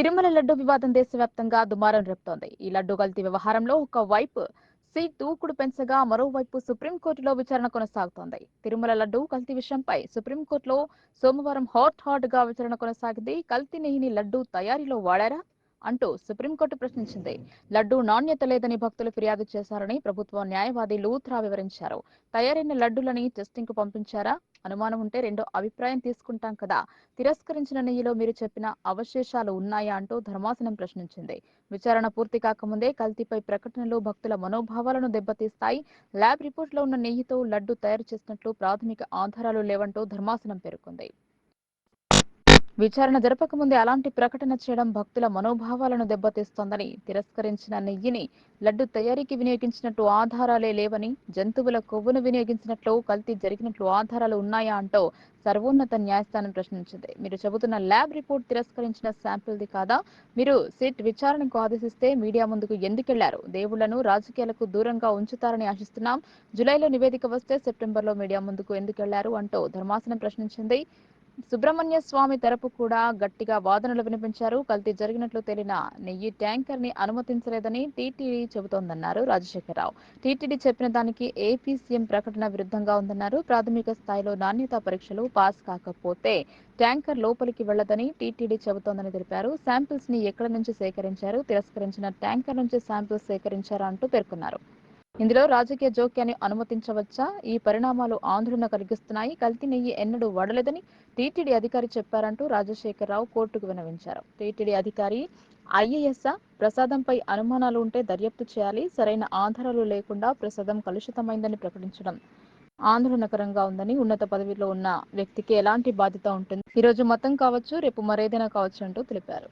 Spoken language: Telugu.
తిరుమల లడ్డు వివాదం దేశవ్యాప్తంగా దుమారం రేపుతోంది. ఈ లడ్డు కల్తీ వ్యవహారంలో ఒక వైపు సీట్ దూకుడు పెంచగా మరోవైపు సుప్రీంకోర్టులో విచారణ కొనసాగుతోంది. తిరుమల లడ్డు కల్తీ విషయంపై సుప్రీంకోర్టులో సోమవారం హాట్ హాట్గా విచారణ కొనసాగింది. కల్తీ నెయ్యిని లడ్డు తయారీలో వాడారా అంటూ సుప్రీంకోర్టు ప్రశ్నించింది. లడ్డు నాణ్యత లేదని భక్తులు ఫిర్యాదు చేశారని ప్రభుత్వ న్యాయవాది లూథ్రా వివరించారు. తయారైన లడ్డులని టెస్టింగ్కు పంపించారా? అనుమానం ఉంటే రెండో అభిప్రాయం తీసుకుంటాం కదా. తిరస్కరించిన నెయ్యిలో మీరు చెప్పిన అవశేషాలు ఉన్నాయా అంటూ ధర్మాసనం ప్రశ్నించింది. విచారణ పూర్తి కాకముందే కల్తీపై ప్రకటనలు భక్తుల మనోభావాలను దెబ్బతీస్తాయి. ల్యాబ్ రిపోర్టులో ఉన్న నెయ్యితో లడ్డు తయారు చేసినట్లు ప్రాథమిక ఆధారాలు లేవంటూ ధర్మాసనం పేర్కొంది. విచారణ జరపకముందే అలాంటి ప్రకటన చేయడం భక్తుల మనోభావాలను దెబ్బతీస్తోందని తిరస్కరించిన నెయ్యిని లడ్డు తయారీకి వినియోగించినట్టు ఆధారాలే లేవని జంతువుల కొవ్వును వినియోగించినట్లు కల్తీ జరిగినట్లు ఆధారాలు ఉన్నాయా అంటూ సర్వోన్నత న్యాయస్థానం ప్రశ్నించింది. మీరు చెబుతున్న ల్యాబ్ రిపోర్ట్ తిరస్కరించిన శాంపిల్ది కాదా? మీరు సిట్ విచారణకు ఆదేశిస్తే మీడియా ముందుకు ఎందుకెళ్ళారు? దేవుళ్ళను రాజకీయాలకు దూరంగా ఉంచుతారని ఆశిస్తున్నాం. జులైలో నివేదిక వస్తే సెప్టెంబర్లో మీడియా ముందుకు ఎందుకెళ్ళారు అంటూ ధర్మాసనం ప్రశ్నించింది. సుబ్రహ్మణ్య స్వామి తరపు కూడా గట్టిగా వాదనలు వినిపించారు. కల్తీ జరిగినట్లు తేలిన నెయ్యి ట్యాంకర్ని అనుమతించలేదని టీటీడీ చెబుతోందన్నారు రాజశేఖరరావు. టీటీడీ చెప్పిన దానికి ఏపీ సీఎం ప్రకటన విరుద్ధంగా ఉందన్నారు. ప్రాథమిక స్థాయిలో నాణ్యతా పరీక్షలు పాస్ కాకపోతే ట్యాంకర్ లోపలికి వెళ్ళదని టీటీడీ చెబుతోందని తెలిపారు. శాంపిల్స్ని ఎక్కడి నుంచి సేకరించారు? తిరస్కరించిన ట్యాంకర్ నుంచి శాంపిల్స్ సేకరించారా అంటూ పేర్కొన్నారు. ఇందులో రాజకీయ జోక్యాన్ని అనుమతించవచ్చా? ఈ పరిణామాలు ఆందోళన కలిగిస్తున్నాయి. కల్తీ నెయ్యి ఎన్నడూ వడలేదని టీటీడీ అధికారి చెప్పారంటూ రాజశేఖరరావు కోర్టుకు వినవించారు టీటీడీ అధికారి ఐఏఎస్ ప్రసాదంపై అనుమానాలు ఉంటే దర్యాప్తు చేయాలి. సరైన ఆధారాలు లేకుండా ప్రసాదం కలుషితమైందని ప్రకటించడం ఆందోళనకరంగా ఉందని ఉన్నత పదవిలో ఉన్న వ్యక్తికి ఎలాంటి బాధ్యత ఉంటుంది? ఈ రోజు మతం కావచ్చు రేపు మరేదైనా కావచ్చు అంటూ తెలిపారు.